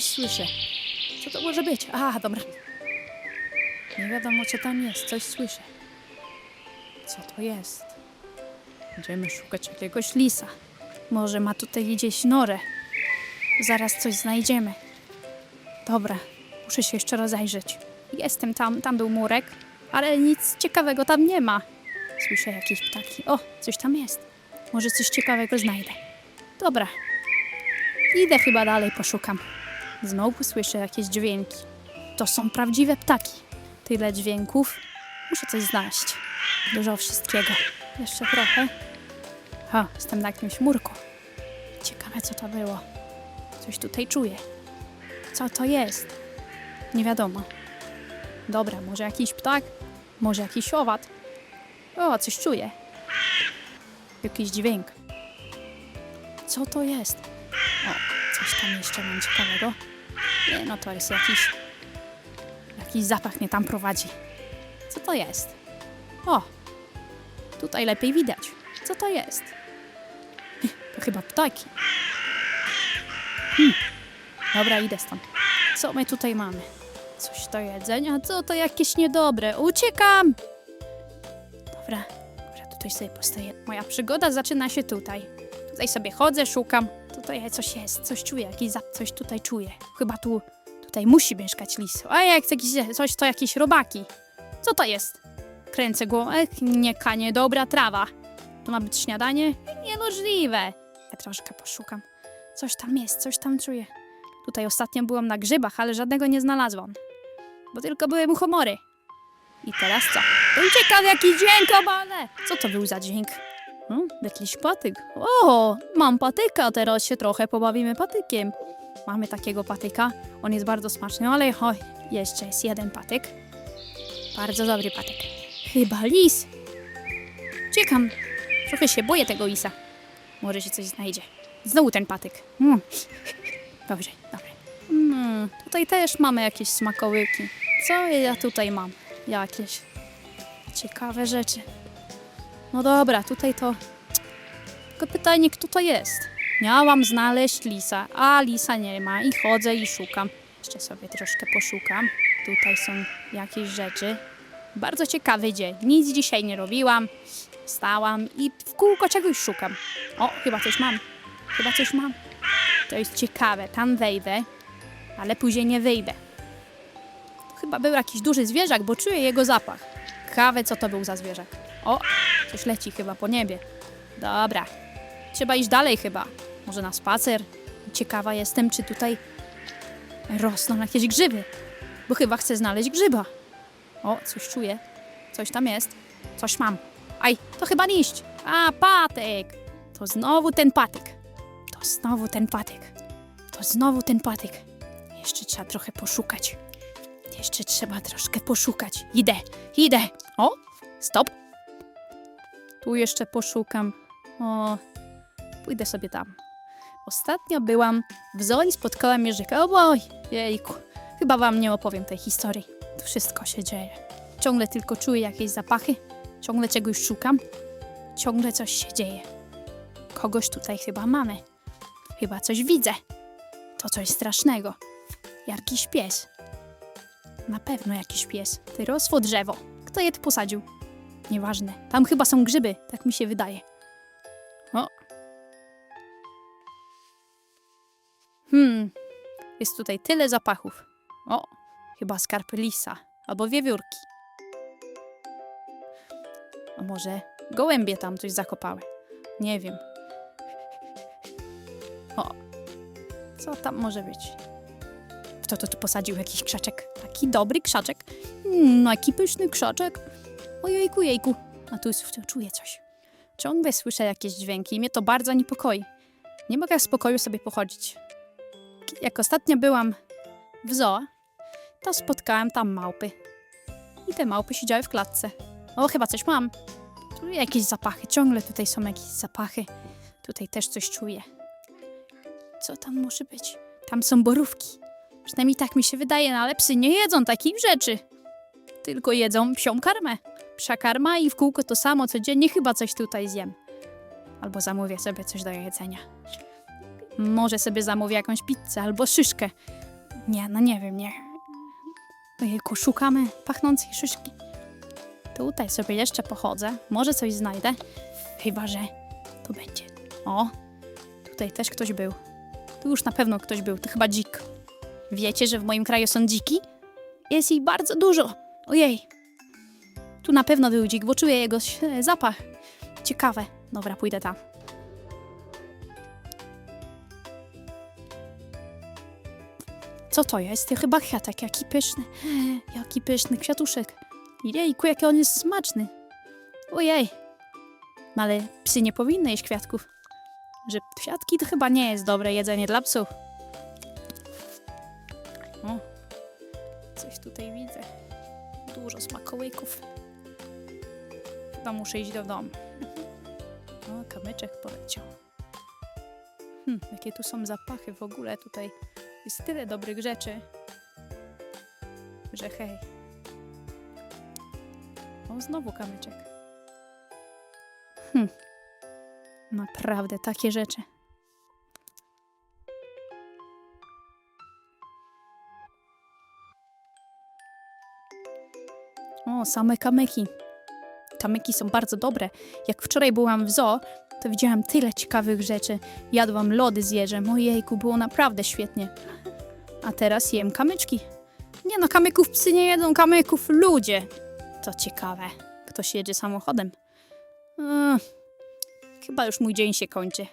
coś słyszę. Co to może być? A, dobra. Nie wiadomo, co tam jest. Coś słyszę. Co to jest? Będziemy szukać jakiegoś lisa. Może ma tutaj gdzieś norę. Zaraz coś znajdziemy. Dobra, muszę się jeszcze rozejrzeć. Jestem tam, tam był murek, ale nic ciekawego tam nie ma. Słyszę jakieś ptaki. O, coś tam jest. Może coś ciekawego znajdę. Dobra. Idę chyba dalej, poszukam. Znowu słyszę jakieś dźwięki. To są prawdziwe ptaki. Tyle dźwięków. Muszę coś znaleźć. Dużo wszystkiego. Jeszcze trochę. O, jestem na jakimś murku. Ciekawe, co to było. Coś tutaj czuję. Co to jest? Nie wiadomo. Dobra, może jakiś ptak? Może jakiś owad? O, coś czuję. Jakiś dźwięk. Co to jest? Coś tam jeszcze mam ciekawego. Nie, no to jest jakiś... Jakiś zapach mnie tam prowadzi. Co to jest? O! Tutaj lepiej widać. Co to jest? To chyba ptaki. Hmm. Dobra, idę stąd. Co my tutaj mamy? Coś do jedzenia? Co to jakieś niedobre? Uciekam! Dobra, dobra, tutaj sobie postaję. Moja przygoda zaczyna się tutaj. Tutaj sobie chodzę, szukam. Tutaj coś jest, coś czuję, jakiś zap, coś tutaj czuję. Chyba tu, tutaj musi mieszkać lis. A jak jakiś, coś to jakieś robaki. Co to jest? Kręcę głową. Ech, nie kanie, dobra trawa. Tu ma być śniadanie? Niemożliwe. Ja troszkę poszukam. Coś tam jest, coś tam czuję. Tutaj ostatnio byłam na grzybach, ale żadnego nie znalazłam. Bo tylko były muchomory. I teraz co? Uciekam jakiś dźwięk, obale! Co to był za dźwięk? Jakiś patyk. O, mam patyka, teraz się trochę pobawimy patykiem. Mamy takiego patyka. On jest bardzo smaczny, ale oj, jeszcze jest jeden patyk. Bardzo dobry patyk. Chyba lis. Uciekam. Trochę się boję tego lisa. Może się coś znajdzie. Znowu ten patyk. Mm. Dobrze, dobrze. Mm, tutaj też mamy jakieś smakołyki. Co ja tutaj mam? Jakieś ciekawe rzeczy. No dobra, tutaj to... Tylko pytanie, kto to jest? Miałam znaleźć lisa, a lisa nie ma i chodzę i szukam. Jeszcze sobie troszkę poszukam. Tutaj są jakieś rzeczy. Bardzo ciekawy dzień. Nic dzisiaj nie robiłam. Stałam i w kółko czegoś szukam. O, chyba coś mam. Chyba coś mam. To jest ciekawe. Tam wejdę, ale później nie wyjdę. Chyba był jakiś duży zwierzak, bo czuję jego zapach. Ciekawe, co to był za zwierzak. O, coś leci chyba po niebie. Dobra. Trzeba iść dalej chyba. Może na spacer. Ciekawa jestem, czy tutaj rosną jakieś grzyby. Bo chyba chcę znaleźć grzyba. O, coś czuję. Coś tam jest. Coś mam. Aj, to chyba liść. A, patyk. To znowu ten patyk. To znowu ten patyk. To znowu ten patyk. Jeszcze trzeba trochę poszukać. Jeszcze trzeba troszkę poszukać. Idę, idę. O, stop. Tu jeszcze poszukam. O, pójdę sobie tam. Ostatnio byłam w zoo i spotkałam Jerzyka. O boj, jejku. Chyba wam nie opowiem tej historii. Tu wszystko się dzieje. Ciągle tylko czuję jakieś zapachy. Ciągle czegoś szukam. Ciągle coś się dzieje. Kogoś tutaj chyba mamy. Chyba coś widzę. To coś strasznego. Jakiś pies. Na pewno jakiś pies. Ty rosło drzewo. Kto je tu posadził? Nieważne. Tam chyba są grzyby, tak mi się wydaje. Hmm. Jest tutaj tyle zapachów. O, chyba skarpy lisa albo wiewiórki. A może gołębie tam coś zakopały? Nie wiem. O, co tam może być? Kto to tu posadził jakiś krzaczek? Taki dobry krzaczek. Mm, no jaki pyszny krzaczek. Ojejku, jejku. A tu s- czuję coś. Ciągle słyszę jakieś dźwięki i mnie to bardzo niepokoi. Nie mogę w spokoju sobie pochodzić. Jak ostatnio byłam w zoo, to spotkałam tam małpy. I te małpy siedziały w klatce. O, chyba coś mam. Tu jakieś zapachy. Ciągle tutaj są jakieś zapachy. Tutaj też coś czuję. Co tam może być? Tam są borówki. Przynajmniej tak mi się wydaje, no ale psy nie jedzą takich rzeczy. Tylko jedzą psią karmę. Psia karma i w kółko to samo codziennie chyba coś tutaj zjem. Albo zamówię sobie coś do jedzenia. Może sobie zamówię jakąś pizzę albo szyszkę. Nie, no nie wiem, nie. Ojejku, szukamy pachnącej szyszki. Tutaj sobie jeszcze pochodzę. Może coś znajdę. Chyba, że to będzie. O, tutaj też ktoś był. Tu już na pewno ktoś był. To chyba dzik. Wiecie, że w moim kraju są dziki? Jest ich bardzo dużo. Ojej. Tu na pewno był dzik, bo czuję jego zapach. Ciekawe. Dobra, pójdę tam. Co to jest? Chyba kwiatek. Jaki pyszny. Jaki pyszny kwiatuszek. Jejku, jaki on jest smaczny. Ojej. No ale psy nie powinny jeść kwiatków. Że kwiatki to chyba nie jest dobre jedzenie dla psów. O, coś tutaj widzę. Dużo smakołyków. Chyba muszę iść do domu. O, kamyczek poleciał. Hm, jakie tu są zapachy w ogóle tutaj. Jest tyle dobrych rzeczy, że hej. O, znowu kamyczek. Hm. Naprawdę, takie rzeczy. O, same kamyki. Kamyki są bardzo dobre. Jak wczoraj byłam w zoo, to widziałam tyle ciekawych rzeczy. Jadłam lody z jeżem. Ojejku, było naprawdę świetnie. A teraz jem kamyczki. Nie no, kamyków psy nie jedzą, kamyków ludzie. To ciekawe. Ktoś jedzie samochodem. Chyba już mój dzień się kończy.